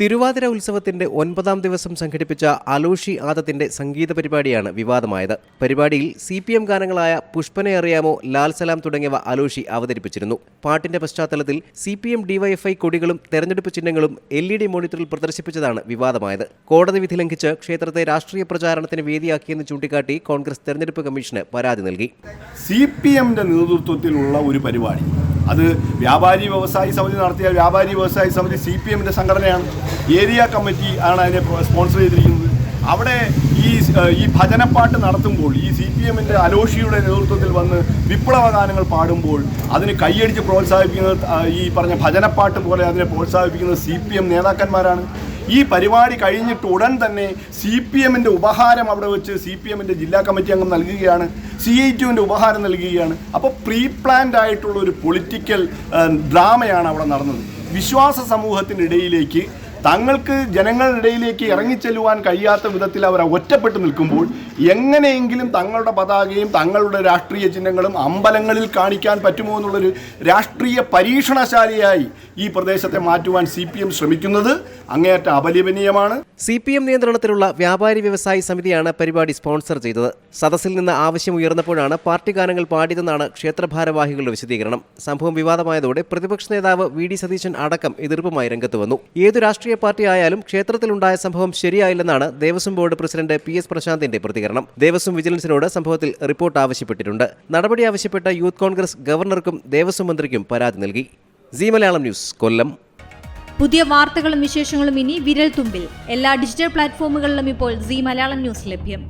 തിരുവാതിര ഉത്സവത്തിന്റെ ഒൻപതാം ദിവസം സംഘടിപ്പിച്ച അലോഷി ആദത്തിന്റെ സംഗീത പരിപാടിയാണ് വിവാദമായത്. പരിപാടിയിൽ സി പി എം ഗാനങ്ങളായ പുഷ്പനെ അറിയാമോ ലാൽ സലാം തുടങ്ങിയവ അലോഷി അവതരിപ്പിച്ചിരുന്നു. പാട്ടിന്റെ പശ്ചാത്തലത്തിൽ സി പി എം ഡിവൈഎഫ്ഐ കൊടികളും തെരഞ്ഞെടുപ്പ് ചിഹ്നങ്ങളും എൽ ഇ ഡി മോണിറ്ററിൽ പ്രദർശിപ്പിച്ചതാണ് വിവാദമായത്. കോടതി വിധി ലംഘിച്ച് ക്ഷേത്രത്തെ രാഷ്ട്രീയ പ്രചാരണത്തിന് വേദിയാക്കിയെന്ന് ചൂണ്ടിക്കാട്ടി കോൺഗ്രസ് തെരഞ്ഞെടുപ്പ് കമ്മീഷന് പരാതി നൽകി. സി പി എമ്മിന്റെ നേതൃത്വത്തിലുള്ള ഒരു പരിപാടി അത് വ്യാപാരി വ്യവസായി സമിതി നടത്തിയ വ്യാപാരി വ്യവസായി സമിതി സി പി എമ്മിന്റെ സംഘടനയാണ്. ഏരിയ കമ്മിറ്റി ആണ് അതിനെ സ്പോൺസർ ചെയ്തിരിക്കുന്നത്. അവിടെ ഈ ഈ ഭജനപ്പാട്ട് നടത്തുമ്പോൾ ഈ സി പി എമ്മിന്റെ അലോഷിയുടെ നേതൃത്വത്തിൽ വന്ന് വിപ്ലവ ഗാനങ്ങൾ പാടുമ്പോൾ അതിന് കൈയടിച്ച് പ്രോത്സാഹിപ്പിക്കുന്നത് ഈ പറഞ്ഞ ഭജനപ്പാട്ട് പോലെ അതിനെ പ്രോത്സാഹിപ്പിക്കുന്നത് സി പി എം നേതാക്കന്മാരാണ്. ഈ പരിപാടി കഴിഞ്ഞിട്ട് ഉടൻ തന്നെ സി പി എമ്മിന്റെ ഉപഹാരം അവിടെ വെച്ച് സി പി എമ്മിന്റെ ജില്ലാ കമ്മിറ്റി അംഗം നൽകുകയാണ്. സി ഐ ടുവിന്റെ ഉപഹാരം നൽകുകയാണ്. അപ്പോൾ പ്രീ പ്ലാൻഡ് ആയിട്ടുള്ള ഒരു പൊളിറ്റിക്കൽ ഡ്രാമയാണ് അവിടെ നടന്നത്. വിശ്വാസ സമൂഹത്തിനിടയിലേക്ക് തങ്ങൾക്ക് ഇടയിലേക്ക് ഇറങ്ങിച്ചെല്ലുവാൻ കഴിയാത്ത വിധത്തിൽ അവർ ഒറ്റപ്പെട്ടു നിൽക്കുമ്പോൾ എങ്ങനെയെങ്കിലും തങ്ങളുടെ പതാകയും തങ്ങളുടെ രാഷ്ട്രീയ ചിഹ്നങ്ങളും അമ്പലങ്ങളിൽ കാണിക്കാൻ പറ്റുമോ എന്നുള്ളൊരു രാഷ്ട്രീയ പരീക്ഷണശാലിയായി ഈ പ്രദേശത്തെ മാറ്റുവാൻ സി പി എം ശ്രമിക്കുന്നത് അങ്ങേയറ്റം അപലപനീയമാണ്. സി പി എം നിയന്ത്രണത്തിലുള്ള വ്യാപാരി വ്യവസായി സമിതിയാണ് പരിപാടി സ്പോൺസർ ചെയ്തത്. സദസ്സിൽ നിന്ന് ആവശ്യം ഉയർന്നപ്പോഴാണ് പാർട്ടി ഗാനങ്ങൾ പാടിയതെന്നാണ് ക്ഷേത്രഭാരവാഹികളുടെ വിശദീകരണം. സംഭവം വിവാദമായതോടെ പ്രതിപക്ഷ നേതാവ് വി ഡി സതീശൻ അടക്കം എതിർപ്പുമായി രംഗത്ത് വന്നു. ഏതു രാഷ്ട്രീയ പാർട്ടി ആയാലും ക്ഷേത്രത്തിലുണ്ടായ സംഭവം ശരിയായില്ലെന്നാണ് Devaswom board president P S പ്രശാന്തിന്റെ പ്രതികരണം. ദേവസ്വം വിജിലൻസിനോട് സംഭവത്തിൽ റിപ്പോർട്ട് ആവശ്യപ്പെട്ടിട്ടുണ്ട്. നടപടി ആവശ്യപ്പെട്ട യൂത്ത് കോൺഗ്രസ് ഗവർണർക്കും ദേവസ്വം മന്ത്രിക്കും പരാതി നൽകി. Zee Malayalam news Kollam. പുതിയ വാർത്തകളും വിശേഷങ്ങളും ഇനി വിരൽ തുമ്പിൽ എല്ലാ ഡിജിറ്റൽ പ്ലാറ്റ്ഫോമുകളിലും ഇപ്പോൾ സി മലയാളം ന്യൂസ് ലഭ്യം.